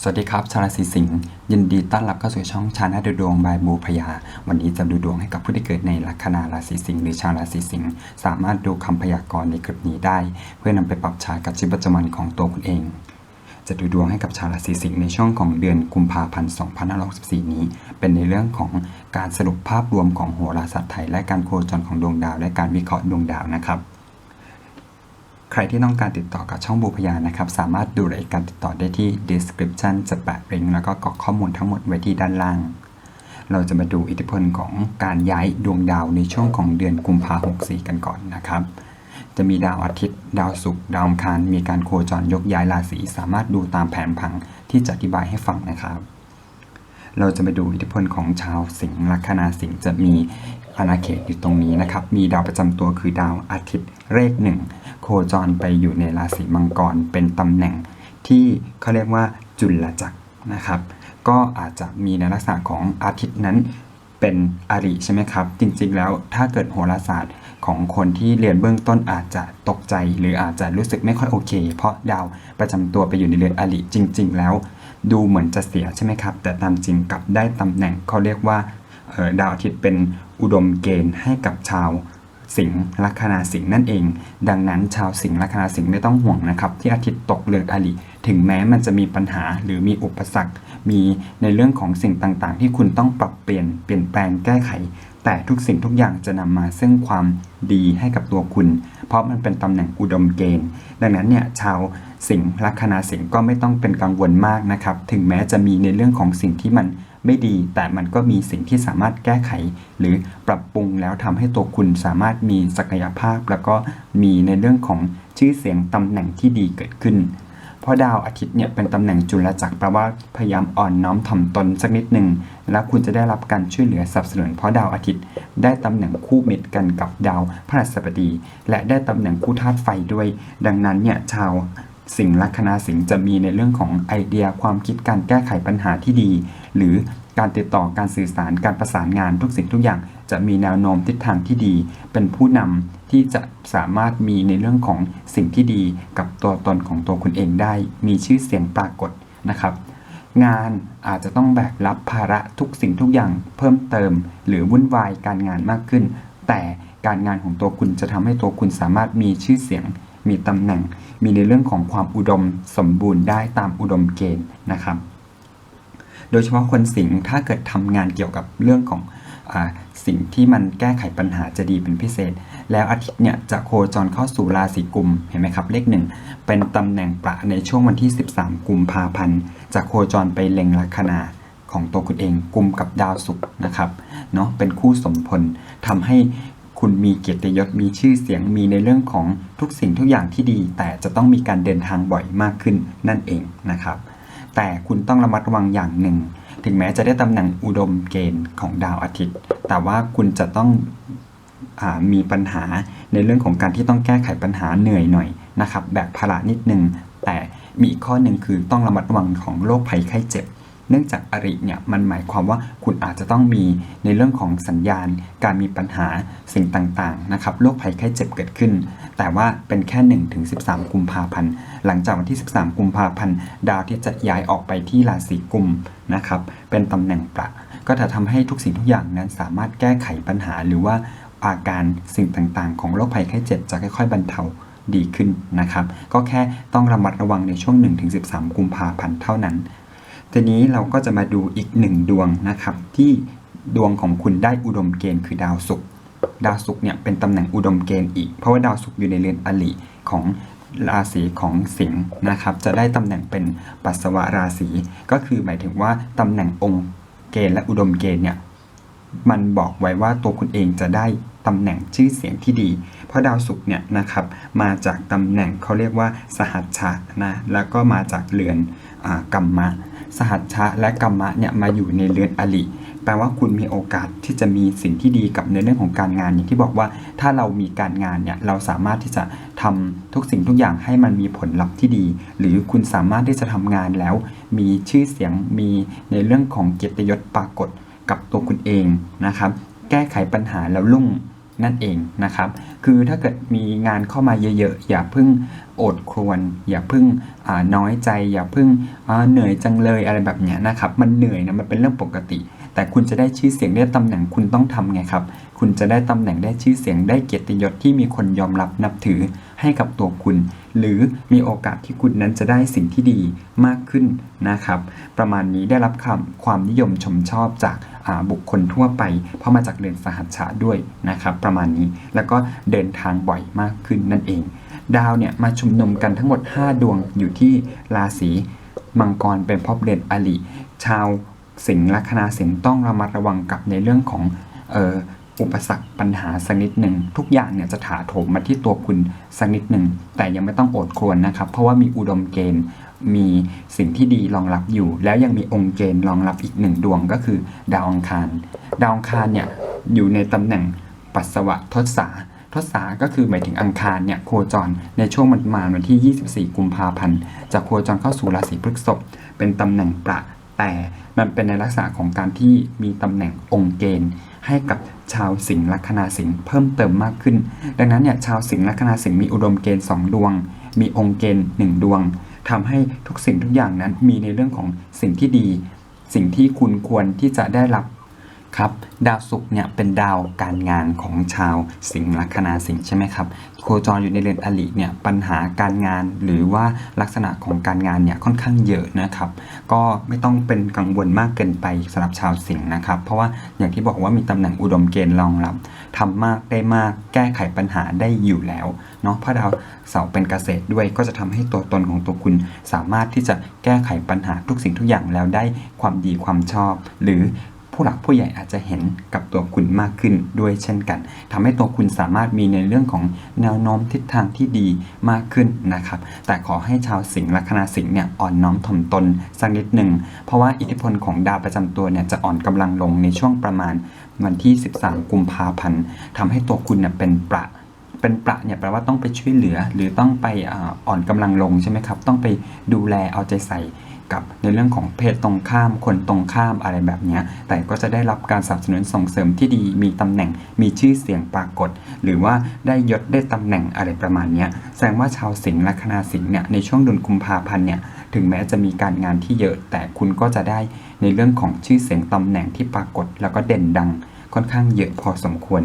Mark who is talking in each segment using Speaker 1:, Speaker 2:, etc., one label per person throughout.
Speaker 1: สวัสดีครับ ชาวราศีสิงห์ยินดีต้อนรับเข้าสู่ช่องชาแนลดูดวงบายบูพยา วันนี้จะดูดวงให้กับผู้ที่เกิดในลัคนาราศีสิงห์หรือชาวราศีสิงห์สามารถดูคำพยากรณ์ในคลิปนี้ได้ เพื่อนำไปปรับใช้กับชีวิตประจำวันของตัวคุณเอง จะดูดวงให้กับชาวราศีสิงห์ในช่วงของเดือนกุมภาพันธ์2564 นี้ เป็นในเรื่องของการสรุปภาพรวมของโหราศาสตร์ไทย และการโคจรของดวงดาว และการวิเคราะห์ดวงดาวนะครับ ใครที่ต้องการติดต่อกับช่องบูพยานะครับ สามารถดูรายการติดต่อได้ที่ description จะแปะลิงก์แล้วก็กรอกข้อมูลทั้งหมดไว้ที่ด้านล่าง เราจะมาดูอิทธิพลของการย้ายดวงดาวในช่วงของเดือนกุมภาพันธ์64 กันก่อนนะครับ จะมีดาวอาทิตย์ ดาวศุกร์ดาวอังคารมีการโคจรยกย้ายราศีสามารถดูตามแผนผังที่จะอธิบายให้ฟังนะครับ เราจะมาดูอิทธิพลของชาวสิงห์ลัคนาสิงห์จะมีอาณาเขตอยู่ตรงนี้นะครับ มีดาวประจำตัวคือดาวอาทิตย์เลขหนึ่งโคจรไปอยู่ในราศีมังกรเป็นตำแหน่งที่เขาเรียกว่าจุลจักรนะครับ ก็อาจจะมีในลักษณะของอาทิตย์นั้นเป็นอริใช่ไหมครับ จริงๆแล้วถ้าเกิดโหราศาสตร์ของคนที่เรียนเบื้องต้นอาจจะตกใจ หรืออาจจะรู้สึกไม่ค่อยโอเค เพราะดาวประจำตัวไปอยู่ในเรือนอริจริง ๆ แล้ว ดูเหมือนจะเสียใช่ไหมครับ แต่ตามจริงกลับได้ตำแหน่งเขาเรียกว่าดาวอาทิตย์เป็นอุดมเกณฑ์ให้กับชาวสิงห์ลัคนาสิงห์นั่นเอง ดังนั้นชาวสิงห์ลัคนาสิงห์ไม่ต้องห่วงนะครับ ที่อาทิตย์ตกเรือนอริถึงแม้มันจะมีปัญหาหรือมีอุปสรรค มีในเรื่องของสิ่งต่างๆ ที่คุณต้องปรับเปลี่ยนเปลี่ยนแปลงแก้ไข แต่ทุกสิ่งทุกอย่างจะนำมาซึ่งความดีให้กับตัวคุณ เพราะมันเป็นตำแหน่งอุดมเกณฑ์ ดังนั้นเนี่ยชาวสิงห์ลัคนาสิงห์ก็ไม่ต้องเป็นกังวลมากนะครับ ถึงแม้จะมีในเรื่องของสิ่งที่มันไม่ดี แต่มันก็มีสิ่งที่สามารถแก้ไข หรือปรับปรุงแล้วทำให้ตัวคุณสามารถมีศักยภาพ แล้วก็มีในเรื่องของชื่อเสียงตำแหน่งที่ดีเกิดขึ้น เพราะดาวอาทิตย์เนี่ยเป็นตำแหน่งจุลจักรแปลว่าพยายามอ่อนน้อมถ่อมตนสักนิดหนึ่งแล้วคุณจะได้รับการช่วยเหลือสนับสนุนเพราะดาวอาทิตย์ ได้ตำแหน่งคู่มิตรกันกับดาวพฤหัสบดี และได้ตำแหน่งคู่ธาตุไฟด้วย ดังนั้นเนี่ยชาว สิงห์ลัคนาสิงห์จะมีในเรื่องของไอเดียความคิดการแก้ไขปัญหาที่ดี หรือการติดต่อการสื่อสารการประสานงานทุกสิ่งทุกอย่าง จะมีแนวโน้มทิศทางที่ดี เป็นผู้นำที่จะสามารถมีในเรื่องของสิ่งที่ดีกับตัวตนของตัวคุณเองได้ มีชื่อเสียงปรากฏนะครับ งานอาจจะต้องแบกรับภาระทุกสิ่งทุกอย่างเพิ่มเติม หรือวุ่นวายการงานมากขึ้น แต่การงานของตัวคุณจะทำให้ตัวคุณสามารถมีชื่อเสียงมีตำแหน่ง มีในเรื่องของความอุดมสมบูรณ์ได้ตามอุดมเกณฑ์นะครับ โดยเฉพาะคนสิงห์ถ้าเกิดทำงานเกี่ยวกับเรื่องของอสิ่งที่มันแก้ไขปัญหาจะดีเป็นพิเศษ แล้วอาทิตย์เนี่ยจะโคจรเข้าสู่ราศีกุมเห็นไหมครับ เลขหนึ่งเป็นตำแหน่งประในช่วงวันที่ 13 กุมภาพันธ์จะโคจรไปเล็งลัคนาของตัวคุณเองกุมกับดาวศุกร์นะครับเนาะเป็นคู่สมพลทำให้ คุณมีเกียรติยศมีชื่อเสียงมีในเรื่องของทุกสิ่งทุกอย่างที่ดี แต่จะต้องมีการเดินทางบ่อยมากขึ้นนั่นเองนะครับ แต่คุณต้องระมัดระวังอย่างหนึ่ง ถึงแม้จะได้ตำแหน่งอุดมเกณฑ์ของดาวอาทิตย์ แต่ว่าคุณจะต้องอมีปัญหาในเรื่องของการที่ต้องแก้ไขปัญหาเหนื่อยหน่อยนะครับแบกภาระนิดนึงแต่มีอีกข้อหนึ่งคือต้องระมัดระวังของโรคภัยไข้เจ็บ เนื่องจากอริเนี่ยมันหมายความว่าคุณอาจจะต้องมีในเรื่องของสัญญาณ การมีปัญหาสิ่งต่างๆนะครับโรคภัยไข้เจ็บเกิดขึ้น แต่ว่าเป็นแค่1ถึง13กุมภาพันธ์หลังจากวันที่ 13 กุมภาพันธ์ดาวที่จะย้ายออกไปที่ราศีกุมนะครับเป็นตำแหน่งประก็จะทำให้ทุกสิ่งทุกอย่างนั้นสามารถแก้ไขปัญหาหรือว่าอาการสิ่งต่างๆ ของโรคภัยไข้เจ็บจะค่อยๆบรรเทาดีขึ้นนะครับ ก็แค่ต้องระมัดระวังในช่วง 1-13 กุมภาพันธ์เท่านั้น ทีนี้เราก็จะมาดูอีกหนึ่งดวงนะครับ ที่ดวงของคุณได้อุดมเกณฑ์คือดาวศุกร์ดาวศุกร์เนี่ยเป็นตำแหน่งอุดมเกณฑ์อีก เพราะว่าดาวศุกร์อยู่ในเรือนอลิของราศีของสิงห์นะครับ จะได้ตำแหน่งเป็นปัสสาวะราศีก็คือหมายถึงว่าตำแหน่งองค์เกณฑ์และอุดมเกณฑ์เนี่ยมันบอกไว้ว่าตัวคุณเองจะได้ ตำแหน่งชื่อเสียงที่ดี เพราะดาวศุกร์เนี่ยนะครับมาจากตำแหน่งเขาเรียกว่าสหัชชะนะแล้วก็มาจากเรือนอกรรมะ สหัชชะและกรรมะเนี่ยมาอยู่ในเรือนอลิแปลว่าคุณมีโอกาสที่จะมีสิ่งที่ดีกับในเรื่องของการงานอย่างที่บอกว่าถ้าเรามีการงานเนี่ยเราสามารถที่จะทำทุกสิ่งทุกอย่างให้มันมีผลลัพธ์ที่ดี หรือคุณสามารถที่จะทำงานแล้ว มีชื่อเสียงมีในเรื่องของเกียรติยศปรากฏกับตัวคุณเองนะครับ แก้ไขปัญหาแล้วรุ่ง นั่นเองนะครับ คือถ้าเกิดมีงานเข้ามาเยอะๆ อย่าเพิ่งอดครวน อย่าเพิ่งน้อยใจ อย่าเพิ่งเหนื่อยจังเลยอะไรแบบเนี้ยนะครับ มันเหนื่อยนะมันเป็นเรื่องปกติ แต่คุณจะได้ชื่อเสียงได้ตำแหน่งคุณต้องทำไงครับ คุณจะได้ตำแหน่งได้ชื่อเสียงได้เกียรติยศที่มีคนยอมรับนับถือให้กับตัวคุณ หรือมีโอกาสที่คุณนั้นจะได้สิ่งที่ดีมากขึ้นนะครับ ประมาณนี้ได้รับคำความนิยมชมชอบจากาบุคคลทั่วไป เพราะมาจากเรือนสหัชชะด้วยนะครับ ประมาณนี้แล้วก็เดินทางบ่อยมากขึ้นนั่นเอง ดาวเนี่ยมาชุมนุมกันทั้งหมด 5 ดวงอยู่ที่ราศีมังกรเป็นพบเรือนอลิชาวสิงห์ลัคนาสิงห์ต้องระมัดระวังกับในเรื่องของ อุปสรรคปัญหาสักนิดหนึ่งทุกอย่างเนี่ยจะถาโถมมาที่ตัวคุณสักนิดหนึ่งแต่ยังไม่ต้องโอดครวญนะครับ เพราะว่ามีอุดมเกณฑ์มีสิ่งที่ดีรองรับอยู่ แล้วยังมีองค์เกณฑ์รองรับอีกหนึ่งดวงก็คือ ดาวอังคาร ดาวอังคารเนี่ยอยู่ในตำแหน่งปัสสาวะทศาทศาก็คือหมายถึงอังคารเนี่ยโคจรในช่วงมันมาวันที่ 24 กุมภาพันธ์จะโคจรเข้าสู่ราศีพฤษภเป็นตำแหน่งประแต่มันเป็นในลักษณะของการที่มีตำแหน่งองค์เกณฑ์ ให้กับชาวสิงห์ลัคนาสิงห์เพิ่มเติมมากขึ้น ดังนั้นเนี่ยชาวสิงห์ลัคนาสิงห์มีอุดมเกณฑ์2ดวง มีองค์เกณฑ์1ดวงทำให้ทุกสิ่งทุกอย่างนั้นมีในเรื่องของสิ่งที่ดี สิ่งที่คุณควรที่จะได้รับ ครับดาวศุกร์เนี่ยเป็นดาวการงานของชาวสิงห์ลัคนาสิงห์ใช่ไหมครับโคจรอยู่ในเรือนอลิเนี่ยปัญหาการงานหรือว่าลักษณะของการงานเนี่ยค่อนข้างเยอะนะครับ ก็ไม่ต้องเป็นกังวลมากเกินไปสำหรับชาวสิงห์นะครับ เพราะว่าอย่างที่บอกว่ามีตำแหน่งอุดมเกณฑ์รองรับทำมากได้มากแก้ไขปัญหาได้อยู่แล้วเนาะเพราะดาวเสาร์เป็นเกษตรด้วยก็จะทำให้ตัวตนของตัวคุณสามารถที่จะแก้ไขปัญหาทุกสิ่งทุกอย่างแล้วได้ความดีความชอบ หรือ ผู้หลักผู้ใหญ่อาจจะเห็นกับตัวคุณมากขึ้นด้วยเช่นกันทำให้ตัวคุณสามารถมีในเรื่องของแนวโน้มทิศทางที่ดีมากขึ้นนะครับ แต่ขอให้ชาวสิงห์ลัคนาสิงห์เนี่ยอ่อนน้อมถ่อมตนสักนิดหนึ่ง เพราะว่าอิทธิพลของดาวประจำตัวเนี่ยจะอ่อนกำลังลงในช่วงประมาณวันที่ 13 กุมภาพันธ์ทำให้ตัวคุณเนี่ยเป็นประเป็นประเนี่ยแปลว่าต้องไปช่วยเหลือ หรือต้องไปอาอ่อนกำลังลงใช่ไหมครับ ต้องไปดูแลเอาใจใส่ กับในเรื่องของเพศตรงข้ามคนตรงข้ามอะไรแบบนี้แต่ก็จะได้รับการสนับสนุนส่งเสริมที่ดี มีตำแหน่ง มีชื่อเสียงปรากฏ หรือว่าได้ยศได้ตำแหน่งอะไรประมาณนี้แสดงว่าชาวสิงห์ลัคนาสิงห์เนี่ยในช่วงเดือนกุมภาพันธ์เนี่ยถึงแม้จะมีการงานที่เยอะ แต่คุณก็จะได้ในเรื่องของชื่อเสียงตำแหน่งที่ปรากฏ แล้วก็เด่นดังค่อนข้างเยอะพอสมควร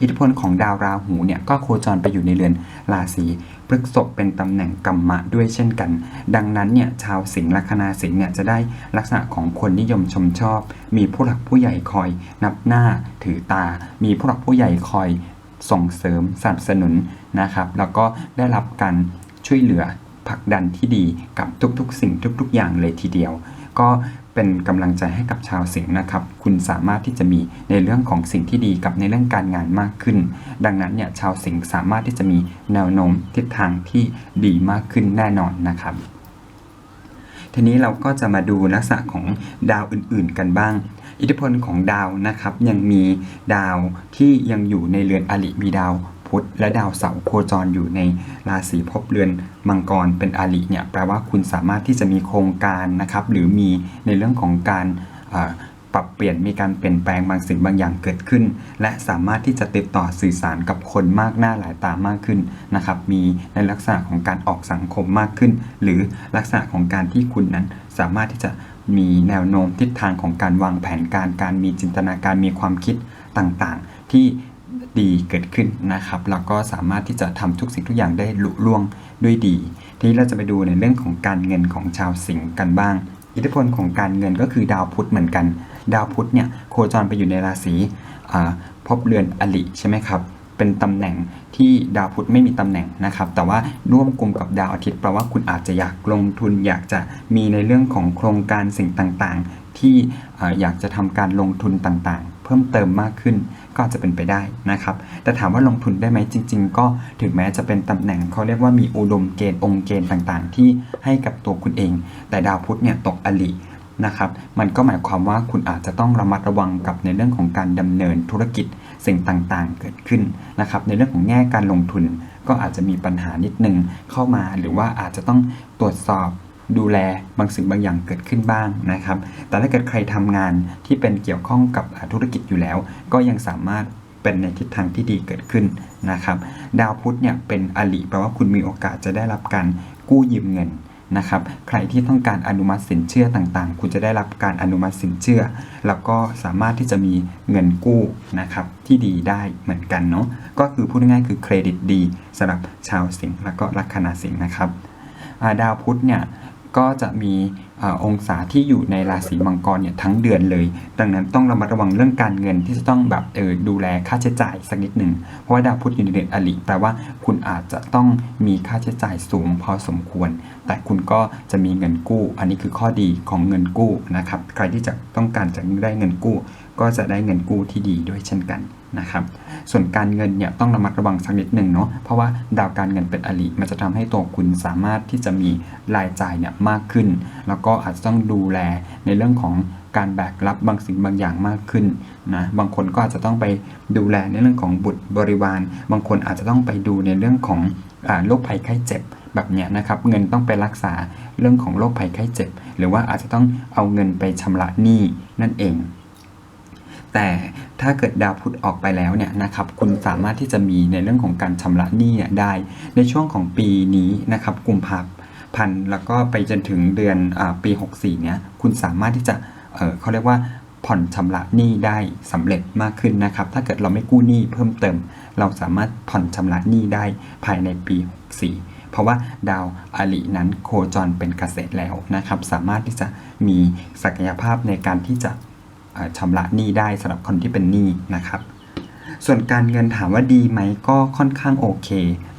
Speaker 1: อิทธิพลของดาวราหูเนี่ยก็โคจรไปอยู่ในเรือนราศีพฤกษภเป็นตำแหน่งกรรมะด้วยเช่นกัน ดังนั้นเนี่ยชาวสิงห์ลัคนาสิงห์เนี่ยจะได้ลักษณะของคนนิยมชมชอบ มีผู้หลักผู้ใหญ่คอย นับหน้าถือตา มีผู้หลักผู้ใหญ่คอยส่งเสริมสนับสนุนนะครับ แล้วก็ได้รับการช่วยเหลือผลักดันที่ดีกับทุกๆ สิ่งทุก ๆ อย่างเลยทีเดียว ก็ เป็นกำลังใจให้กับชาวสิงห์นะครับ คุณสามารถที่จะมีในเรื่องของสิ่งที่ดีกับในเรื่องการงานมากขึ้น ดังนั้นเนี่ยชาวสิงห์สามารถที่จะมีแนวโน้มทิศทางที่ดีมากขึ้นแน่นอนนะครับ ทีนี้เราก็จะมาดูลักษณะของดาวอื่นๆกันบ้าง อิทธิพลของดาวนะครับยังมีดาวที่ยังอยู่ในเรือนอลิมีดาว พุธ และดาวเสาร์โคจรอยู่ในราศีภพเรือนมังกรเป็นอลิเนี่ยแปลว่าคุณสามารถที่จะมีโครงการนะครับหรือมีในเรื่องของการปรับเปลี่ยนมีการเปลี่ยนแปลงบางสิ่งบางอย่างเกิดขึ้น และสามารถที่จะติดต่อสื่อสารกับคนมากหน้าหลายตามากขึ้นนะครับ มีในลักษณะของการออกสังคมมากขึ้น หรือลักษณะของการที่คุณนั้นสามารถที่จะมีแนวโน้มทิศทางของการวางแผนการการมีจินตนาการมีความคิดต่างๆ ที่ ดีเกิดขึ้นนะครับแล้วก็สามารถที่จะทำทุกสิ่งทุกอย่างได้ลุล่วงด้วยดี ทีนี้เราจะไปดูในเรื่องของการเงินของชาวสิงห์กันบ้าง อิทธิพลของการเงินก็คือดาวพุธเหมือนกัน ดาวพุธเนี่ยโคจรไปอยู่ในราศีอ่าภพเรือนอลิใช่ไหมครับเป็นตำแหน่งที่ดาวพุธไม่มีตำแหน่งนะครับ แต่ว่าร่วมกลุ่มกับดาวอาทิตย์แปลว่าคุณอาจจะอยากลงทุน อยากจะมีในเรื่องของโครงการสิ่งต่างๆ ที่อยากจะทำการลงทุนต่างๆ พิ่มเติมมากขึ้น ก็จะเป็นไปได้นะครับ แต่ถามว่าลงทุนได้ไหมจริง ๆ ก็ถึงแม้จะเป็นตำแหน่งเขาเรียกว่ามีอุดมเกณฑ์องค์เกณฑ์ต่างๆ ที่ให้กับตัวคุณเอง แต่ดาวพุธเนี่ยตกอลินะครับมันก็หมายความว่าคุณอาจจะต้องระมัดระวังกับในเรื่องของการดำเนินธุรกิจสิ่งต่างๆ เกิดขึ้นนะครับในเรื่องของแง่การลงทุนก็อาจจะมีปัญหานิดนึงเข้ามาหรือว่าอาจจะต้องตรวจสอบ ดูแลบางสิ่งบางอย่างเกิดขึ้นบ้างนะครับ แต่ถ้าเกิดใครทำงานที่เป็นเกี่ยวข้องกับธุรกิจอยู่แล้ว ก็ยังสามารถเป็นในทิศทางที่ดีเกิดขึ้นนะครับ ดาวพุธเนี่ยเป็นอลิแปลว่าคุณมีโอกาสจะได้รับการกู้ยืมเงินนะครับใครที่ต้องการอนุมัติสินเชื่อต่างๆ คุณจะได้รับการอนุมัติสินเชื่อ แล้วก็สามารถที่จะมีเงินกู้นะครับที่ดีได้เหมือนกันเนาะก็คือพูดง่ายๆคือเครดิตดีสำหรับชาวสิงห์แล้วก็ลัคนาสิงห์นะครับาดาวพุธเนี่ย ก็จะมีอองศาที่อยู่ในราศีมังกรเนี่ยทั้งเดือนเลย ดังนั้นต้องระมัดระวังเรื่องการเงินที่จะต้องแบบเออดูแลค่าใช้จ่ายสักนิดหนึ่งเพราะว่าดาวพุธอยู่ในเดือนอลิแปลว่าคุณอาจจะต้องมีค่าใช้จ่ายสูงพอสมควร แต่คุณก็จะมีเงินกู้ อันนี้คือข้อดีของเงินกู้นะครับ ใครที่จะต้องการจะได้เงินกู้ ก็จะได้เงินกู้ที่ดีด้วยเช่นกันนะครับ ส่วนการเงินเนี่ยต้องระมัดระวังสักนิดหนึ่งเนาะ เพราะว่าดาวการเงินเป็นอลิมันจะทำให้ตัวคุณสามารถที่จะมีรายจ่ายเนี่ยมากขึ้น แล้วก็อาจจะต้องดูแลในเรื่องของการแบกรับบางสิ่งบางอย่างมากขึ้นนะ บางคนก็อาจจะต้องไปดูแลในเรื่องของบุตรบริวาร บางคนอาจจะต้องไปดูในเรื่องของอโรคภัยไข้เจ็บแบบเนี้ยนะครับ เงินต้องไปรักษาเรื่องของโรคภัยไข้เจ็บ หรือว่าอาจจะต้องเอาเงินไปชำระหนี้นั่นเอง แต่ถ้าเกิดดาวพุธออกไปแล้วเนี่ยนะครับคุณสามารถที่จะมีในเรื่องของการชำระหนี้เนี่ยได้ ในช่วงของปีนี้นะครับกุมภาพันธ์แล้วก็ไปจนถึงเดือนอปี 64เนี่ยคุณสามารถที่จะเเขาเรียกว่าผ่อนชำระหนี้ได้สำเร็จมากขึ้นนะครับ ถ้าเกิดเราไม่กู้หนี้เพิ่มเติม เราสามารถผ่อนชำระหนี้ได้ภายในปี 64 เพราะว่าดาวอลินั้นโคจรเป็นเกษตรแล้วนะครับ สามารถที่จะมีศักยภาพในการที่จะ ชำระหนี้ได้สำหรับคนที่เป็นหนี้นะครับ ส่วนการเงินถามว่าดีไหมก็ค่อนข้างโอเค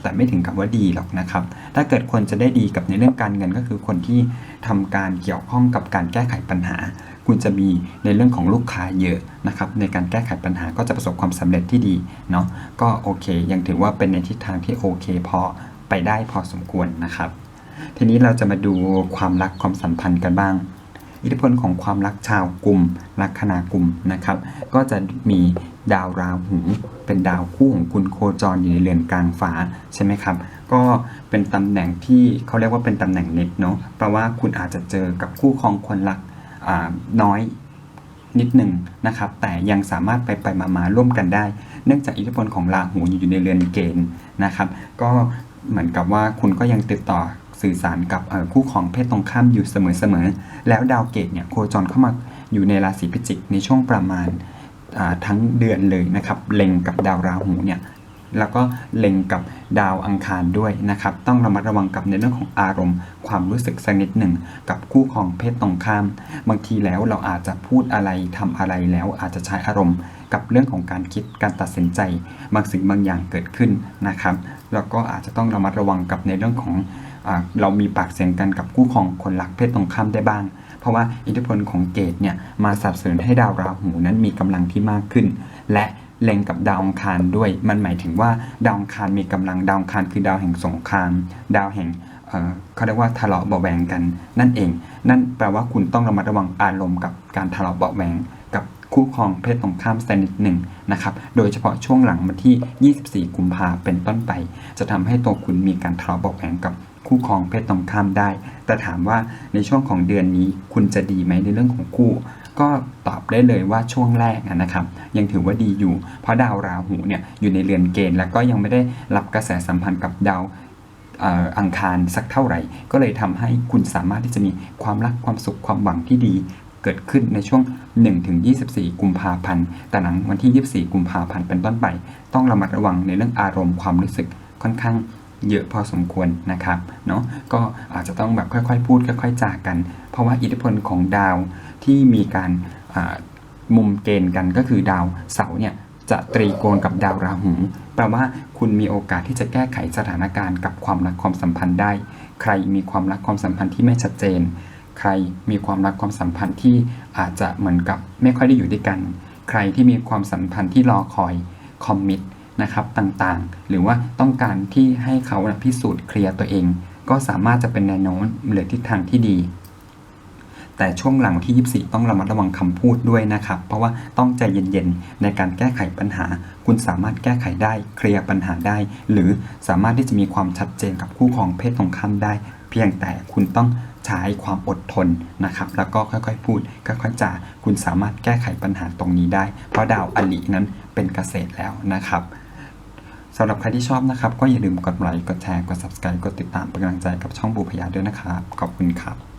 Speaker 1: แต่ไม่ถึงกับว่าดีหรอกนะครับ ถ้าเกิดคนจะได้ดีกับในเรื่องการเงินก็คือคนที่ทำการเกี่ยวข้องกับการแก้ไขปัญหา คุณจะมีในเรื่องของลูกค้าเยอะนะครับ ในการแก้ไขปัญหาก็จะประสบความสำเร็จที่ดีเนาะก็โอเค ยังถือว่าเป็นในทิศทางที่โอเค พอไปได้พอสมควรนะครับทีนี้เราจะมาดูความรักความสัมพันธ์กันบ้าง อิทธิพลของความรักชาวกลุ่มลัคนากุมนะครับ ก็จะมีดาวราหูเป็นดาวคู่ของคุณโคจรอยู่ในเรือนกลางฟ้าใช่ไหมครับ ก็เป็นตำแหน่งที่เขาเรียกว่าเป็นตำแหน่งเน็ตเนาะแปลว่าคุณอาจจะเจอกับคู่ครองคนรักน้อยนิดหนึ่งนะครับ แต่ยังสามารถไปไปมามาร่วมกันได้ เนื่องจากอิทธิพลของราหูอยู่ในเรือนเกณฑ์นะครับ ก็เหมือนกับว่าคุณก็ยังติดต่อ สื่อสารกับคู่ของเพศตรงข้ามอยู่เสมอๆ แล้วดาวเกตเนี่ยโคจรเข้ามาอยู่ในราศีพิจิกในช่วงประมาณทั้งเดือนเลยนะครับเล็งกับดาวราหูเนี่ยแล้วก็เล็งกับดาวอังคารด้วยนะครับ ต้องระมัดระวังกับในเรื่องของอารมณ์ ความรู้สึกสักนิดหนึ่งกับคู่ของเพศตรงข้าม บางทีแล้วเราอาจจะพูดอะไรทำอะไรแล้วอาจจะใช้อารมณ์ กับเรื่องของการคิดการตัดสินใจ บางสิ่งบางอย่างเกิดขึ้นนะครับ แล้วก็อาจจะต้องระมัดระวังกับในเรื่องของ เรามีปากเสียงกันกับคู่ของคนรักเพศตรงข้ามได้บ้าง เพราะว่าอิทธิพลของเกตเนี่ยมาสนับสนุนให้ดาวราหูนั้นมีกำลังที่มากขึ้น และเล็งกับดาวองคารด้วย มันหมายถึงว่าดาวองคารมีกำลังดาวองคารคือดาวแห่งสงคราม ดาวแห่งเเขาเรียกว่าทะเลาะเบาแวงกัน นั่นเอง นั่นแปลว่าคุณต้องระมัดระวังอารมณ์กับการทะเลาะเบาแวงกับคู่ครองเพศตรงข้ามสักนิดหนึ่งนะครับ โดยเฉพาะช่วงหลังวันที่ 24 กุมภาเป็นต้นไป จะทำให้ตัวคุณมีการทะเลาะเบาแวงกับ คู่ครองเพศตรงข้ามได้ แต่ถามว่าในช่วงของเดือนนี้คุณจะดีไหมในเรื่องของคู่ ก็ตอบได้เลยว่าช่วงแรกนะครับ ยังถือว่าดีอยู่ เพราะดาวราหูเนี่ยอยู่ในเรือนเกณฑ์ แล้วก็ยังไม่ได้รับกระแสสัมพันธ์กับดาวอ่ออังคารสักเท่าไหร่ ก็เลยทำให้คุณสามารถที่จะมีความรักความสุขความหวังที่ดีเกิดขึ้นในช่วง 1-24 กุมภาพันธ์ แต่หลังวันที่ 24 กุมภาพันธ์เป็นต้นไป ต้องระมัดระวังในเรื่องอารมณ์ความรู้สึกค่อนข้าง เยอะพอสมควรนะครับเนาะก็อาจจะต้องแบบค่อยๆ พูดค่อยๆจากกัน เพราะว่าอิทธิพลของดาวที่มีการมุมเกณฑ์กันก็คือดาวเสาร์เนี่ยจะตรีโกณกับดาวราหูแปลว่าคุณมีโอกาสที่จะแก้ไขสถานการณ์กับความรักความสัมพันธ์ได้ ใครมีความรักความสัมพันธ์ที่ไม่ชัดเจน ใครมีความรักความสัมพันธ์ที่อาจจะเหมือนกับไม่ค่อยได้อยู่ด้วยกัน ใครที่มีความสัมพันธ์ที่รอคอยคอมมิต นะครับต่างๆ หรือว่าต้องการที่ให้เขานะพิสูจน์เคลียร์ตัวเอง ก็สามารถจะเป็นแนวโน้มหรือทิศทางที่ดี แต่ช่วงหลังที่ 24 ต้องระมัดระวังคำพูดด้วยนะครับ เพราะว่าต้องใจเย็นๆ ในการแก้ไขปัญหา คุณสามารถแก้ไขได้เคลียร์ปัญหาได้ หรือสามารถที่จะมีความชัดเจนกับคู่ครองเพศตรงข้ามได้ เพียงแต่คุณต้องใช้ความอดทนนะครับ แล้วก็ค่อยๆ พูดค่อยๆจาคุณสามารถแก้ไขปัญหาตรงนี้ได้ เพราะดาวอลินั้นเป็นเกษตรแล้วนะครับำหรับใครที่ชอบนะครับ ก็อย่าลืมกดไลค์กดแชร์กด subscribe กดติดตามเป็นกำลังใจกับช่องบูพยาด้วยนะครับ ขอบคุณครับ